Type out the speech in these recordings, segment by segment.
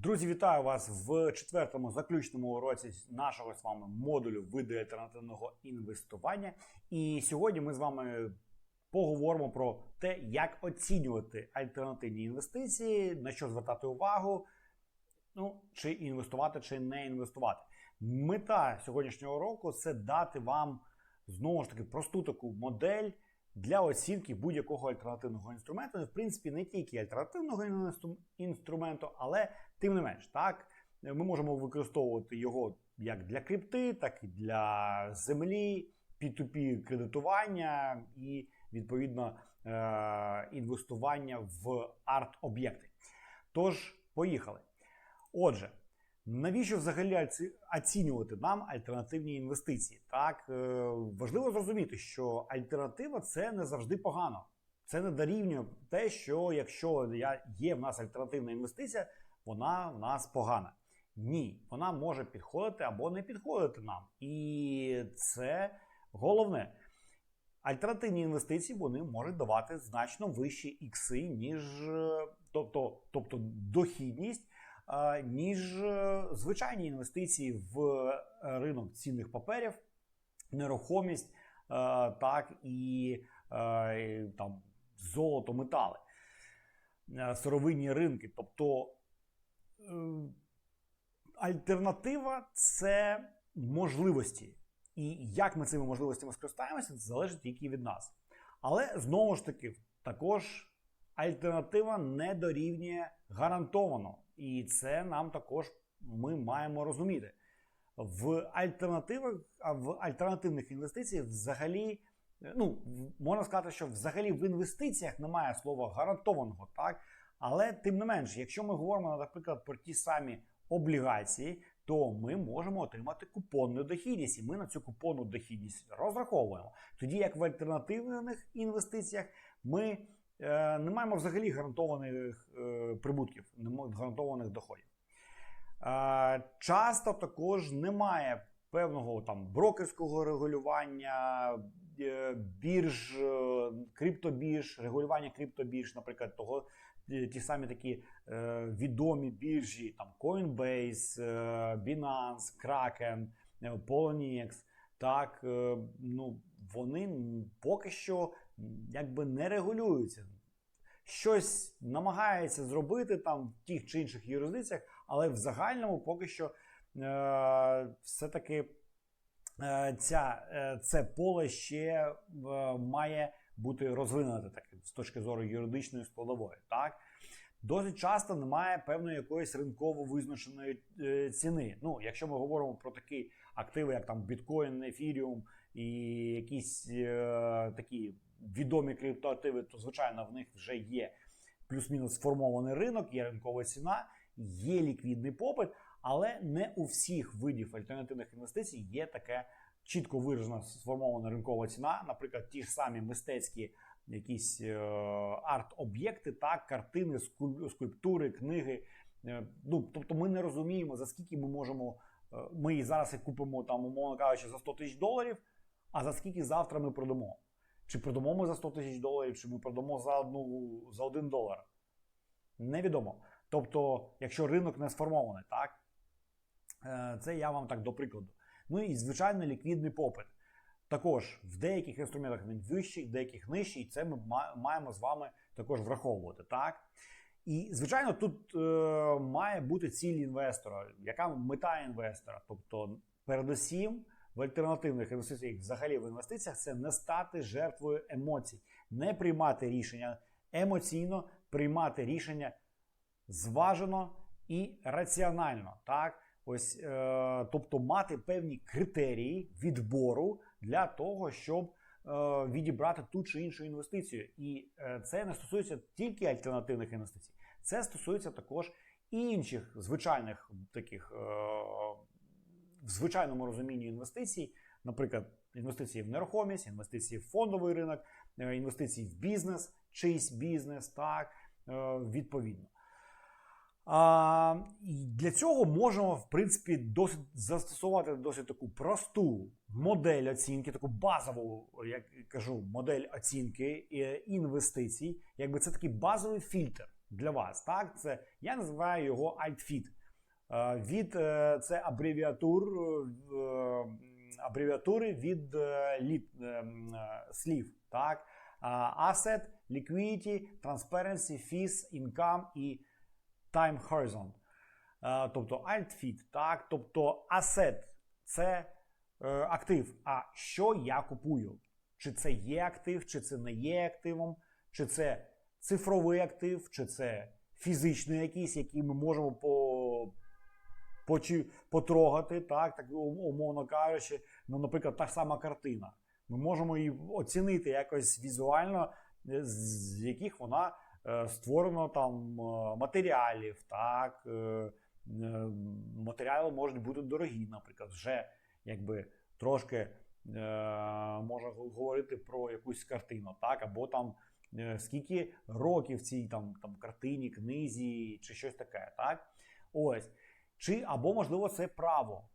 Друзі, вітаю вас в четвертому заключному уроці нашого з вами модулю види альтернативного інвестування. І сьогодні ми з вами поговоримо про те, як оцінювати альтернативні інвестиції, на що звертати увагу, ну чи інвестувати, чи не інвестувати. Мета сьогоднішнього року це дати вам знову ж таки просту таку модель для оцінки будь-якого альтернативного інструменту. В принципі, не тільки альтернативного інструменту, але тим не менш, так ми можемо використовувати його як для крипти, так і для землі, P2P кредитування і відповідно е- інвестування в арт-об'єкти. Тож, поїхали. Отже, навіщо взагалі оцінювати нам альтернативні інвестиції? Так е, важливо зрозуміти, що альтернатива це не завжди погано. Це не дорівнює те, що якщо я- є в нас альтернативна інвестиція, вона в нас погана. Ні, вона може підходити або не підходити нам. І це головне. Альтернативні інвестиції вони можуть давати значно вищі ікси, ніж е, тобто, тобто дохідність, ніж е, звичайні інвестиції в е, ринок цінних паперів, нерухомість, е, так і там золото, метали, сировинні ринки. Тобто альтернатива це можливості. І як ми цими можливостями скористаємося, це залежить тільки від нас. Але знову ж таки, також альтернатива не дорівнює гарантовано. І це нам також ми маємо розуміти. В альтернативах, а в альтернативних інвестиціях взагалі, ну, можна сказати, що взагалі в інвестиціях немає слова гарантованого, так? Але тим не менш, якщо ми говоримо, наприклад, про ті самі облігації, то ми можемо отримати купонну дохідність, і ми на цю купонну дохідність розраховуємо. Тоді як в альтернативних інвестиціях ми не маємо взагалі гарантованих е, прибутків, гарантованих доходів. Е, часто також немає певного там брокерського регулювання, е, бірж, е, криптобірж, регулювання криптобірж, наприклад, того е, ті самі такі е, відомі біржі, там Coinbase, е, Binance, Kraken, е, Poloniex, так, е, ну, вони поки що якби не регулюються. Щось намагається зробити там в тих чи інших юрисдикціях, але в загальному поки що е, все-таки е, ця, е, це поле ще е, має бути розвинуте так, з точки зору юридичної складової. Так? Досить часто немає певної якоїсь ринково визначеної е, ціни. Ну, якщо ми говоримо про такі активи, як там біткоін, ефіріум і якісь е, такі відомі криптоактиви, то звичайно в них вже є плюс-мінус сформований ринок, є ринкова ціна, є ліквідний попит, але не у всіх видів альтернативних інвестицій є таке чітко виражена сформована ринкова ціна. Наприклад, ті ж самі мистецькі якісь е, арт-об'єкти, так, картини, скуль- скульптури, книги. Е, ну, тобто ми не розуміємо, за скільки ми можемо. е, Ми зараз їх купимо, там, умовно кажучи, за 100 тисяч доларів, а за скільки завтра ми продамо. Чи продамо ми за 100 тисяч доларів, чи ми продамо за одну за 1 долар. Невідомо. Тобто, якщо ринок не сформований, так? Е, Це я вам так до прикладу. Ну і звичайно, ліквідний попит. Також в деяких інструментах він вищий, в деяких нижчий, і це ми маємо з вами також враховувати. Так? І, звичайно, тут е, має бути ціль інвестора, яка мета інвестора. Тобто, передусім, в альтернативних інвестиціях, взагалі в інвестиціях, це не стати жертвою емоцій, не приймати рішення емоційно, приймати рішення зважено і раціонально. Так? Ось, е, тобто мати певні критерії відбору для того, щоб е, відібрати ту чи іншу інвестицію. І е, це не стосується тільки альтернативних інвестицій, це стосується також і інших звичайних таких е, в звичайному розумінні інвестицій, наприклад, інвестиції в нерухомість, інвестиції в фондовий ринок, е, інвестиції в бізнес, чийсь бізнес, так е, відповідно. А, і для цього можемо, в принципі, досить застосувати досить таку просту модель оцінки, таку базову, як кажу, модель оцінки е, інвестицій. Якби це такий базовий фільтр. для вас. Так, це я називаю його AltFit. Е, Від е, це абревіатур, е, абревіатури від літ, слів. Так? Asset, Liquidity, Transparency, Fees, Income і Time Horizon. Тобто AltFit, так? Тобто Asset це актив. А що я купую? Чи це є актив, чи це не є активом, чи це цифровий актив, чи це фізичний якийсь, який ми можемо по, потрогати, так, так умовно кажучи, ну, наприклад, та сама картина. Ми можемо її оцінити якось візуально, е, з яких вона е, створено там е, матеріалів, так. Матеріали можуть бути дорогі, наприклад, вже якби трошки е, можна говорити про якусь картину, так, або там скільки років цій там, там картині, книзі чи щось таке, так? Ось. Чи або, можливо, це право,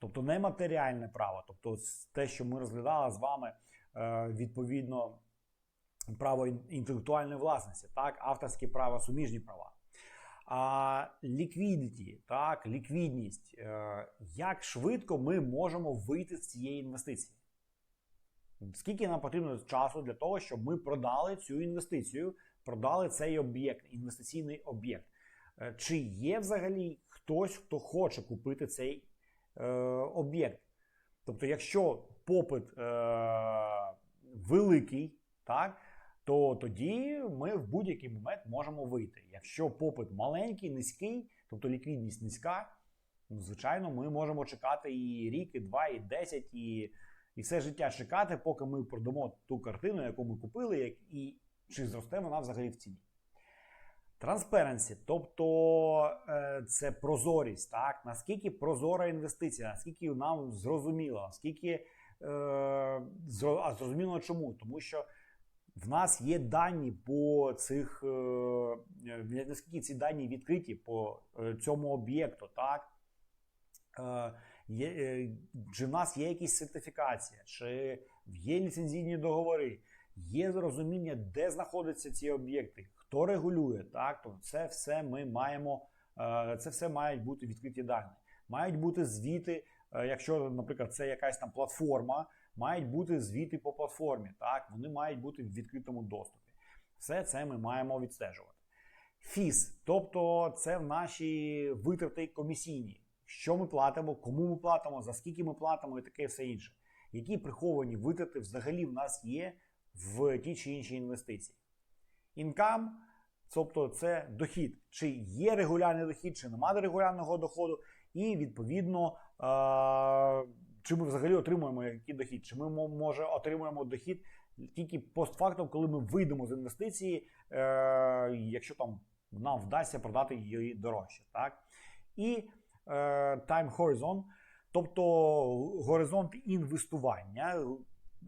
тобто нематеріальне право, тобто те, що ми розглядали з вами, е, відповідно, право інтелектуальної власності, так, авторське право, суміжні права. А ліквідіті, так, ліквідність. Е, як швидко ми можемо вийти з цієї інвестиції? Скільки нам потрібно часу для того, щоб ми продали цю інвестицію, продали цей об'єкт, інвестиційний об'єкт? Е, Чи є взагалі хтось, хто хоче купити цей е, об'єкт? Тобто, якщо попит е, великий, так, то тоді ми в будь-який момент можемо вийти. Якщо попит маленький, низький, тобто ліквідність низька, ну, звичайно, ми можемо чекати і рік, і два, і десять, і, і все життя чекати, поки ми продамо ту картину, яку ми купили, як, і чи зросте вона взагалі в ціні. Трансперенсі, тобто е, це прозорість, так? наскільки прозора інвестиція, наскільки нам зрозуміло, наскільки е, зрозуміло чому? Тому що в нас є дані по цих, е, е, наскільки ці дані відкриті по е, цьому об'єкту, так? Е, е, чи в нас є якісь сертифікація, чи є ліцензійні договори, є зрозуміння, де знаходяться ці об'єкти, хто регулює, так? То це все ми маємо, е, це все мають бути відкриті дані. Мають бути звіти, е, якщо, наприклад, це якась там платформа, мають бути звіти по платформі, так? Вони мають бути в відкритому доступі. Все це ми маємо відстежувати. Фіс, тобто це наші витрати комісійні. Що ми платимо, кому ми платимо, за скільки ми платимо і таке все інше. Які приховані витрати взагалі в нас є в ті чи інші інвестиції. Інкам, тобто це дохід, чи є регулярний дохід, чи немає регулярного доходу, і відповідно, чи ми взагалі отримуємо який дохід, чи ми може отримуємо дохід тільки постфактом, коли ми вийдемо з інвестиції, е- якщо там нам вдасться продати її дорожче. Так? І е, time horizon, тобто горизонт інвестування,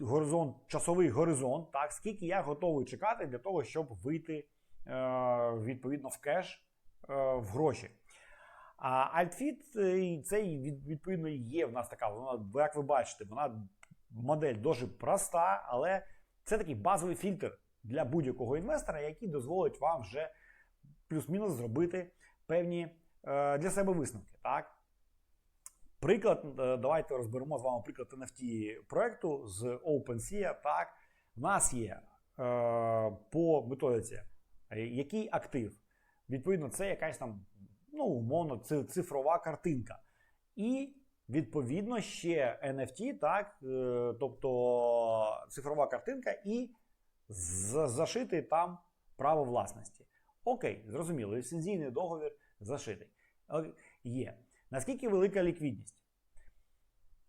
горизонт, часовий горизонт, так, скільки я готовий чекати для того, щоб вийти відповідно в кеш е, в гроші. А AltFit, е, це відповідно є в нас така, вона, як ви бачите, вона модель дуже проста, але це такий базовий фільтр для будь-якого інвестора, який дозволить вам вже плюс-мінус зробити певні е, для себе висновки. Так? Приклад, е, давайте розберемо з вами приклад NFT проекту з OpenSea. Так, в нас є е, по методиці, е, який актив. Відповідно, це якась там, ну, умовно, цифрова картинка. І відповідно ще NFT, так, е, тобто цифрова картинка, і з- зашитий там право власності. Окей, зрозуміло, ліцензійний договір зашитий. Е, Є. Наскільки велика ліквідність?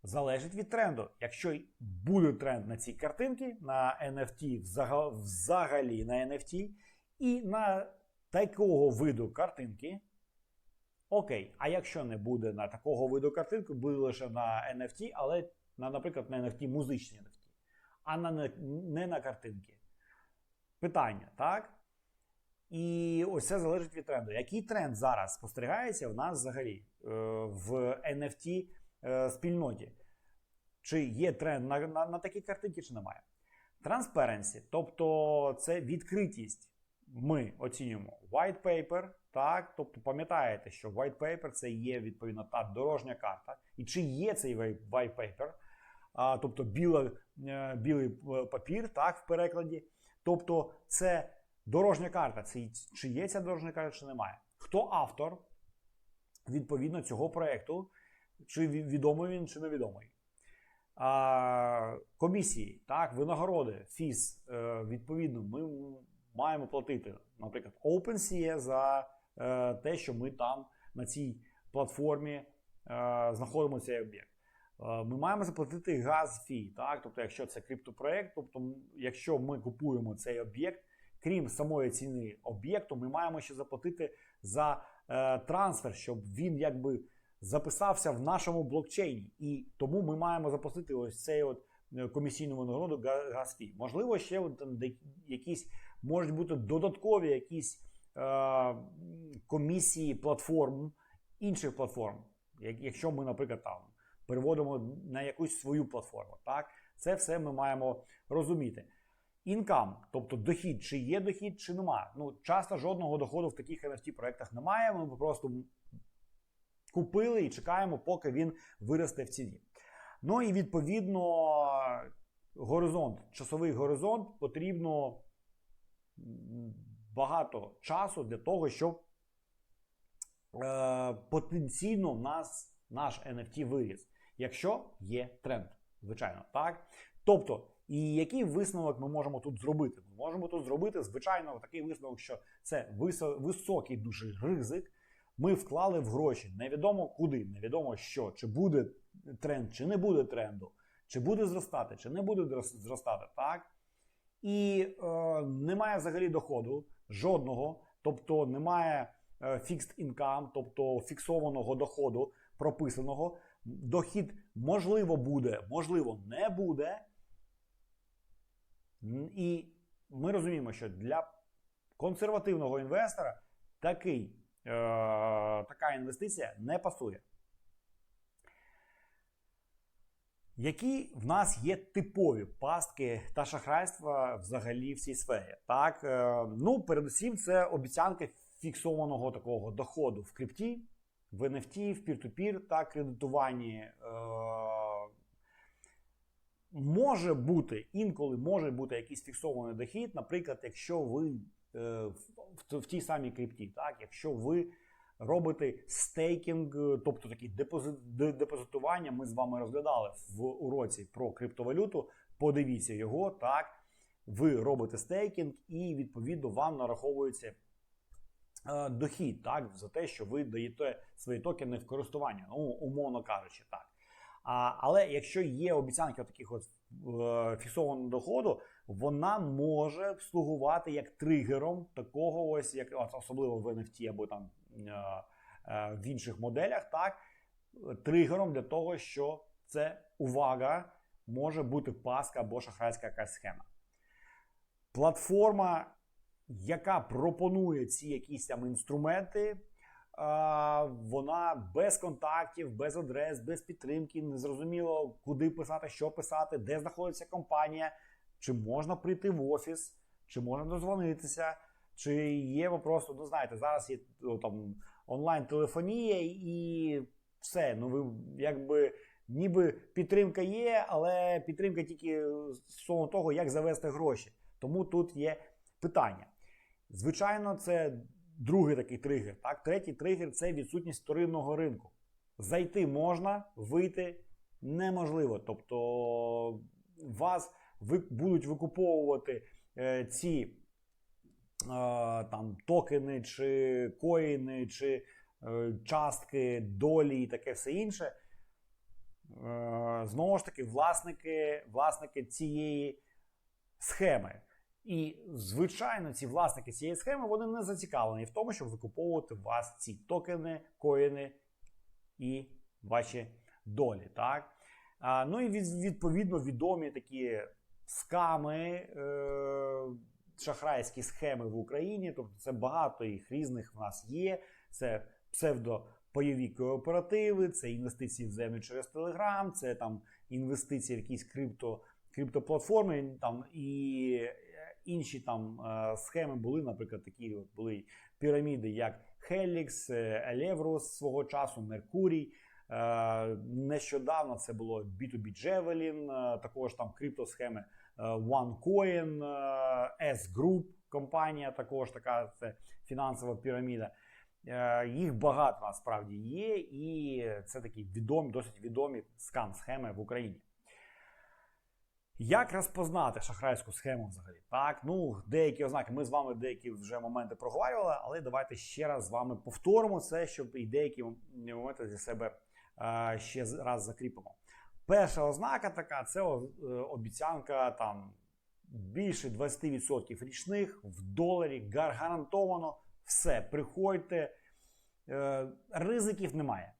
Залежить від тренду. Якщо буде тренд на ці картинки, на NFT, взага- взагалі на NFT, і на такого виду картинки, окей. А якщо не буде на такого виду картинки, буде лише на NFT, але на, наприклад, на NFT музичні NFT, а на, не- на картинки. Питання, так? І ось це залежить від тренду. Який тренд зараз спостерігається в нас взагалі е, в NFT е, спільноті? Чи є тренд на, на, на такі картинки, чи немає? Транспаренсі, тобто це відкритість. Ми оцінюємо white paper, так, тобто пам'ятаєте, що white paper це є відповідно та дорожня карта. І чи є цей white paper, а, тобто біла, е, білий е, папір, так, в перекладі. Тобто, це дорожня карта. Це чи є ця дорожня карта, чи немає. Хто автор відповідно цього проекту, чи відомий він, чи невідомий. А, комісії, так, винагороди, фіс, е, відповідно, ми маємо платити, наприклад, OpenSea за е, те, що ми там на цій платформі е, знаходимо цей об'єкт. Е, Ми маємо заплатити газ фі, так? Тобто, якщо це криптопроект, тобто, якщо ми купуємо цей об'єкт, крім самої ціни об'єкту, ми маємо ще заплатити за е, трансфер, щоб він якби записався в нашому блокчейні. І тому ми маємо заплатити ось цей от е, комісійну винагороду га- газ-фі. Можливо, ще от там якісь можуть бути додаткові якісь е, комісії платформ, інших платформ. Як- Якщо ми, наприклад, там переводимо на якусь свою платформу, так це все ми маємо розуміти. Інкам, тобто дохід, чи є дохід, чи немає. Ну, часто жодного доходу в таких NFT проектах немає. Ми просто купили і чекаємо, поки він виросте в ціні. Ну і відповідно горизонт, часовий горизонт потрібно багато часу для того, щоб е, потенційно в нас наш NFT виріс, якщо є тренд, звичайно, так. Тобто, і який висновок ми можемо тут зробити? Ми можемо тут зробити, звичайно, такий висновок, що це висо- високий дуже ризик. Ми вклали в гроші. Невідомо куди, невідомо що, чи буде тренд, чи не буде тренду, чи буде зростати, чи не буде зростати, так? І е, немає взагалі доходу жодного, тобто немає е, fixed income, тобто фіксованого доходу прописаного. Дохід можливо буде, можливо, не буде. І ми розуміємо, що для консервативного інвестора такий, е, така інвестиція не пасує. Які в нас є типові пастки та шахрайства взагалі в цій сфері? Так, е, ну, передусім, це обіцянки фіксованого такого доходу в крипті, в NFT, в пір-ту-пір та кредитуванні. Е, може бути інколи може бути якийсь фіксований дохід, наприклад, якщо ви е, в, в, в тій самій крипті, так, якщо ви робите стейкінг, е, тобто такі депози- депозитування, ми з вами розглядали в уроці про криптовалюту. Подивіться його, так. Ви робите стейкінг, і відповідно вам нараховується е, дохід, так, за те, що ви даєте свої токени в користування, ну, умовно кажучи, так. А, але якщо є обіцянки таких от е, фіксованого доходу, вона може слугувати як тригером такого ось, як особливо в NFT або там в інших моделях, так тригером для того, що це увага може бути паска або шахрайська якась схема. Платформа, яка пропонує ці якісь там інструменти, вона без контактів, без адрес, без підтримки, незрозуміло, куди писати, що писати, де знаходиться компанія, чи можна прийти в офіс, чи можна дозвонитися, чи є ви просто, ну знаєте, зараз є ну, там онлайн-телефонія і все. Ну ви якби ніби підтримка є, але підтримка тільки стосовно того, як завести гроші. Тому тут є питання. Звичайно, це другий такий тригер. Так? Третій тригер це відсутність вторинного ринку. Зайти можна, вийти неможливо. Тобто вас будуть викуповувати е, ці там, токени, чи коїни, чи е, частки, долі і таке все інше. Е, знову ж таки, власники, власники цієї схеми. І, звичайно, ці власники цієї схеми вони не зацікавлені в тому, щоб викуповувати у вас ці токени, коїни і ваші долі. Так? Ну і від, відповідно відомі такі сками, е, шахрайські схеми в Україні. Тобто це багато їх різних в нас є. Це псевдопайові кооперативи, це інвестиції в землю через Телеграм, це там інвестиції в якісь крипто, криптоплатформи там і інші там е, схеми були, наприклад, такі от були піраміди, як Helix, е, Elevros свого часу, Меркурій. Е, Нещодавно це було B2B Javelin, е, також там криптосхеми е, OneCoin, S-Group компанія, також така це фінансова піраміда. Їх багато насправді є, і це такі відомі, досить відомі скам-схеми в Україні. Як розпознати шахрайську схему взагалі? Так, ну деякі ознаки. Ми з вами деякі вже моменти проговорювали, але давайте ще раз з вами повторимо це, щоб і деякі моменти для себе ще з- раз закріпимо. Перша ознака така це е, обіцянка там більше 20% річних в доларі, гарантовано все. Приходьте, е, ризиків немає.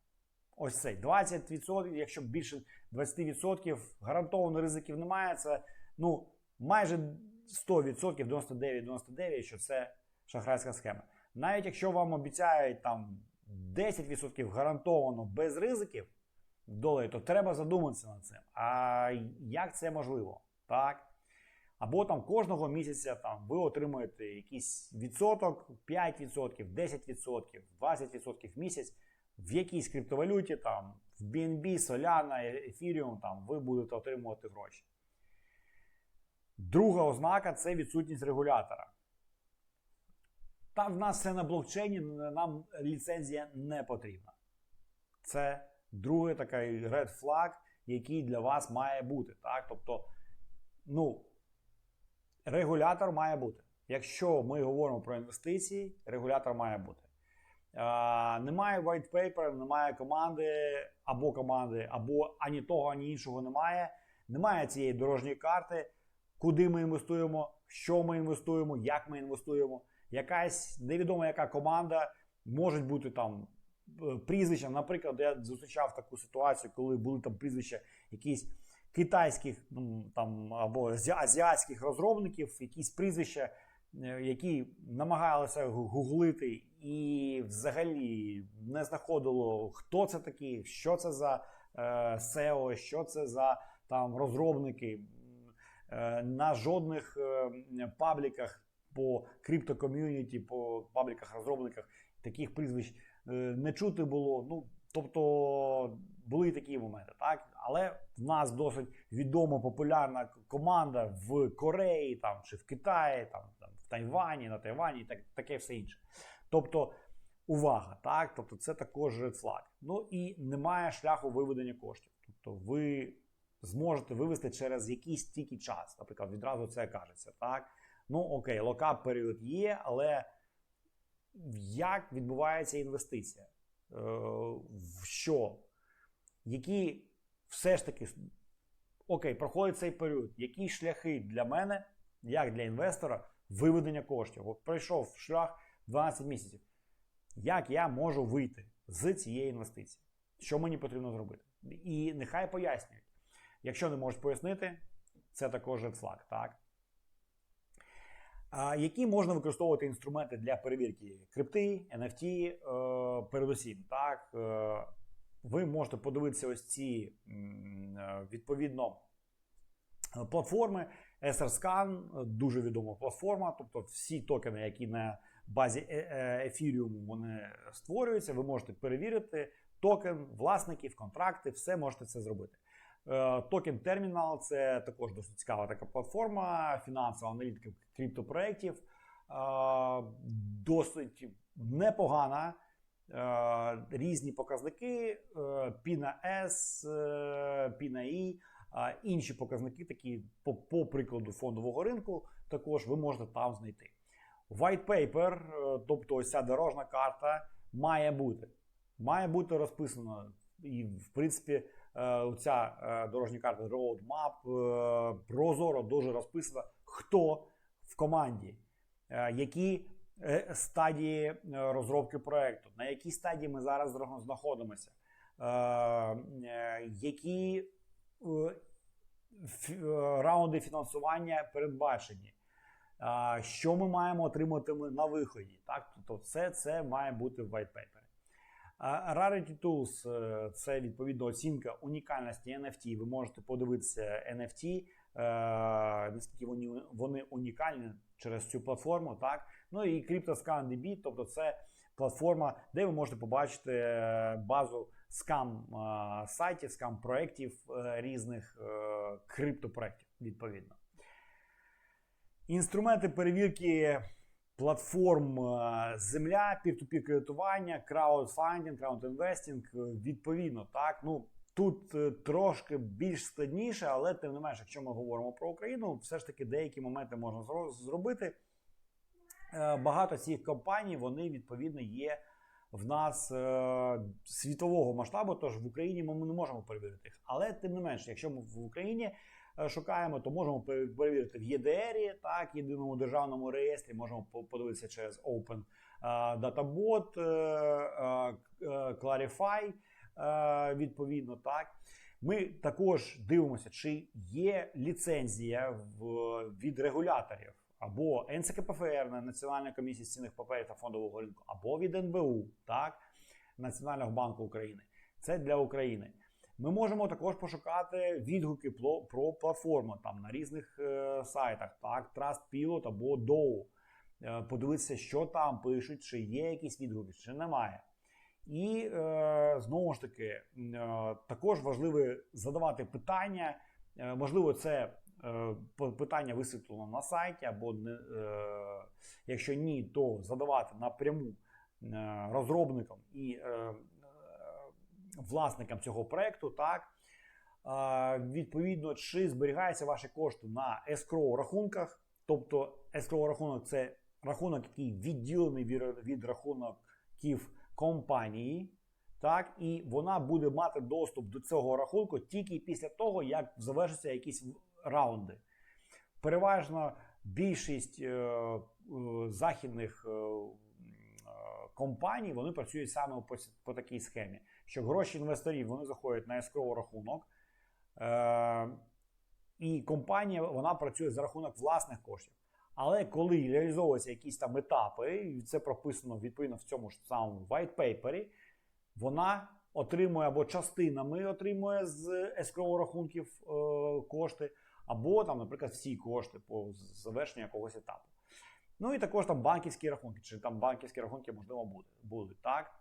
Ось цей 20%, якщо більше 20%, гарантовано ризиків немає. Це ну майже 100%, 99-99%, що це шахрайська схема. Навіть якщо вам обіцяють там 10% гарантовано без ризиків в доларі, то треба задуматися над цим. А як це можливо? Так? Або там кожного місяця там ви отримуєте якийсь відсоток, 5%, 10%, 20% в місяць в якійсь криптовалюті, там в BNB, Solana, Ethereum, там ви будете отримувати гроші. Друга ознака це відсутність регулятора. Там в нас все на блокчейні, нам ліцензія не потрібна. Це другий такий red flag, який для вас має бути. Так? Тобто, ну, регулятор має бути. Якщо ми говоримо про інвестиції, регулятор має бути. Е, немає white paper, немає команди або команди, або ані того, ані іншого немає. Немає цієї дорожньої карти, куди ми інвестуємо, що ми інвестуємо, як ми інвестуємо. Якась невідома яка команда може бути там е, прізвища. Наприклад, я зустрічав таку ситуацію, коли були там прізвища якісь китайських м, там або азі- азіатських розробників, якісь прізвища, е, які намагалися гуглити і взагалі не знаходило, хто це такі, що це за е, SEO, що це за там розробники. На жодних пабліках по криптоком'юніті, по пабліках розробниках таких прізвищ е, не чути було. Ну, тобто були такі моменти, так? Але в нас досить відома популярна команда в Кореї, там чи в Китаї, там, там в Тайвані, на Тайвані, і так, таке все інше. Тобто, увага, так? Тобто, це також red flag. Ну і немає шляху виведення коштів. Тобто, ви зможете вивести через якийсь тільки час. Наприклад, відразу це кажеться, так? Ну окей, локап період є, але як відбувається інвестиція? Е, в що? Які все ж таки окей, проходить цей період. Які шляхи для мене, як для інвестора, виведення коштів? От пройшов шлях 12 місяців. Як я можу вийти з цієї інвестиції? Що мені потрібно зробити? І нехай пояснюють. Якщо не можуть пояснити, це також flag, так? Які можна використовувати інструменти для перевірки крипти, NFT, е, передусім, так? Е, ви можете подивитися ось ці е, відповідно платформи. SRScan, дуже відома платформа, тобто всі токени, які на базі е- е, Ethereum вони створюються, ви можете перевірити токен, власників, контракти, все можете це зробити. Е, Токен Термінал це також досить цікава така платформа, фінансова аналітика криптопроєктів. Е, Досить непогана. Е, Різні показники, е, P на S, е, P на E, а інші показники, такі по, по прикладу фондового ринку, також ви можете там знайти. White paper, тобто ось ця дорожна карта, має бути. Має бути розписано. І, в принципі, ця е, дорожня карта roadmap е, прозоро дуже розписана, хто в команді, е, які е, стадії е, розробки проекту, на якій стадії ми зараз знаходимося, е, е, які е, е, раунди фінансування передбачені. Що ми маємо отримати на виході? Так, тобто все це має бути в white paper. Rarity Tools е, це відповідно оцінка унікальності NFT. Ви можете подивитися NFT, наскільки вони, вони унікальні через цю платформу. Так? Ну і CryptoScan.db, тобто це платформа, де ви можете побачити е, базу скам е, сайтів, скам проєктів е, різних е, криптопроєктів, відповідно. Інструменти перевірки платформ е, земля, peer-to-peer кредитування, краудфандинг, краудінвестинг, е, відповідно, так. Ну, Тут е, трошки більш складніше, але тим не менше, якщо ми говоримо про Україну, все ж таки деякі моменти можна зробити. Багато цих компаній вони відповідно є в нас світового масштабу. Тож в Україні ми не можемо перевірити їх. Але тим не менше, якщо ми в Україні шукаємо, то можемо пере- перевірити в ЄДРі, так, єдиному державному реєстрі, можемо подивитися через Open е, Databot, е, е, е, Clarify, е, відповідно, так. Ми також дивимося, чи є ліцензія в, від регуляторів або НЦКПФР, Національна комісія з цінних паперів та фондового ринку, або від НБУ, так, Національного банку України. Це для України. Ми можемо також пошукати відгуки про, платформу там на різних е, сайтах, так, Trustpilot або Dow. Е, подивитися, що там пишуть, чи є якісь відгуки, чи немає. І е, знову ж таки, також важливо задавати питання. Можливо, це е, питання висвітлено на сайті, або не, якщо ні, то задавати напряму розробникам і власникам цього проекту. Так, відповідно, чи зберігаються ваші кошти на escrow рахунках. Тобто, escrow рахунок це рахунок, який відділений від, від рахунків компанії. Так, і вона буде мати доступ до цього рахунку тільки після того, як завершаться якісь раунди. Переважно більшість е, е, західних е, е, компаній вони працюють саме по, по такій схемі, що гроші інвесторів вони заходять на escrow рахунок. Е, і компанія вона працює за рахунок власних коштів. Але коли реалізовуються якісь там етапи, і це прописано відповідно в цьому ж самому white paper, вона отримує або частинами отримує з escrow рахунків е, кошти, або там, наприклад, всі кошти по завершенню якогось етапу. Ну і також там банківські рахунки, чи там банківські рахунки, можливо, будуть, так?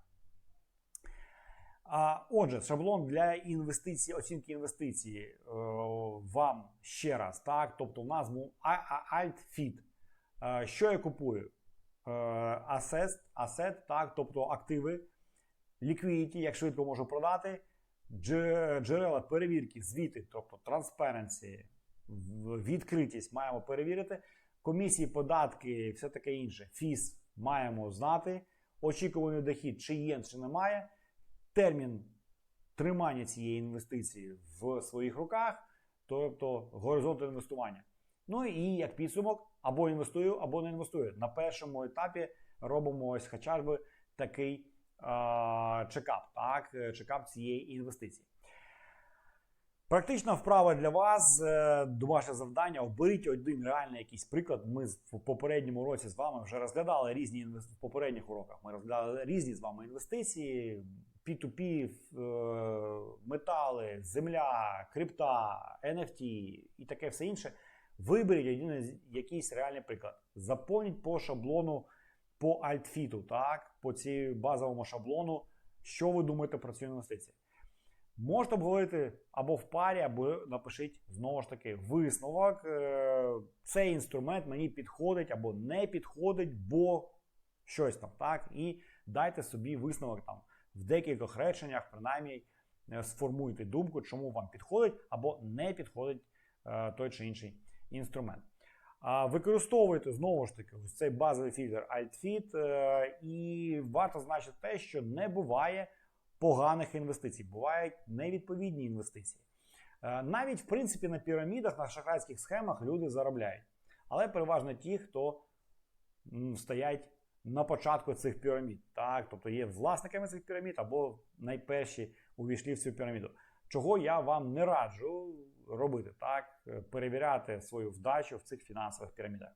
А, отже, шаблон для інвестицій, оцінки інвестицій е, вам ще раз. Так? Тобто, А- AltFit. Е, що я купую? Е, Asset, asset, так, тобто активи, liquidity, як швидко можу продати, джерела перевірки, звіти, тобто transparency, відкритість маємо перевірити. Комісії, податки, все таке інше. ФІС маємо знати. Очікуваний дохід, чи є, чи немає. Термін тримання цієї інвестиції в своїх руках, тобто горизонт інвестування. Ну і як підсумок, або інвестую, або не інвестую. На першому етапі робимо ось хоча б такий а, чекап, так, чекап цієї інвестиції. Практична вправа для вас, е, домашнє завдання. Оберіть один реальний якийсь приклад. Ми в попередньому році з вами вже розглядали різні інвес- в попередніх уроках. Ми розглядали різні з вами інвестиції, P2P, е, метали, земля, крипта, NFT і таке все інше. Виберіть якийсь реальний приклад. Заповніть по шаблону по альтфіту, так, по цій базовому шаблону, що ви думаєте про цю інвестицію. Можете обговорити або в парі, або напишіть знову ж таки висновок. е, Цей інструмент мені підходить або не підходить, бо щось там, так? І дайте собі висновок там в декількох реченнях, принаймні е, сформуйте думку, чому вам підходить або не підходить е, той чи інший інструмент. Використовуйте знову ж таки ось цей базовий фільтр AltFit, е, і варто значити те, що не буває поганих інвестицій, бувають невідповідні інвестиції. Навіть в принципі на пірамідах, на шахрайських схемах люди заробляють. Але переважно ті, хто стоять на початку цих пірамід. Так? Тобто є власниками цих пірамід або найперші увійшли в цю піраміду. Чого я вам не раджу робити, так? Е, перевіряти свою вдачу в цих фінансових пірамідах.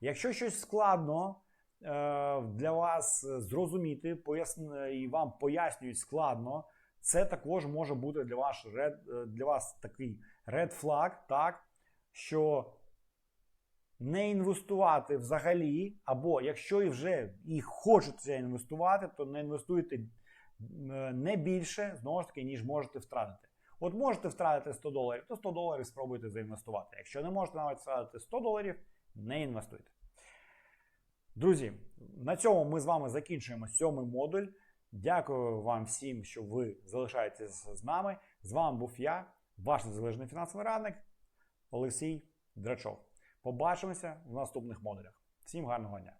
Якщо щось складно е, для вас зрозуміти, поясн... і вам пояснюють складно, це також може бути для вас, red, е, для вас такий red flag, так? що не інвестувати взагалі, або якщо і вже і хочеться інвестувати, то не інвестуйте е, не більше, знову ж таки, ніж можете втратити. От можете втратити 100 доларів, то 100 доларів спробуйте заінвестувати. Якщо не можете навіть втратити 100 доларів, не інвестуйте. Друзі, на цьому ми з вами закінчуємо сьомий модуль. Дякую вам всім, що ви залишаєтесь з нами. З вами був я, ваш незалежний фінансовий радник Олексій Драчов. Побачимося в наступних модулях. Всім гарного дня!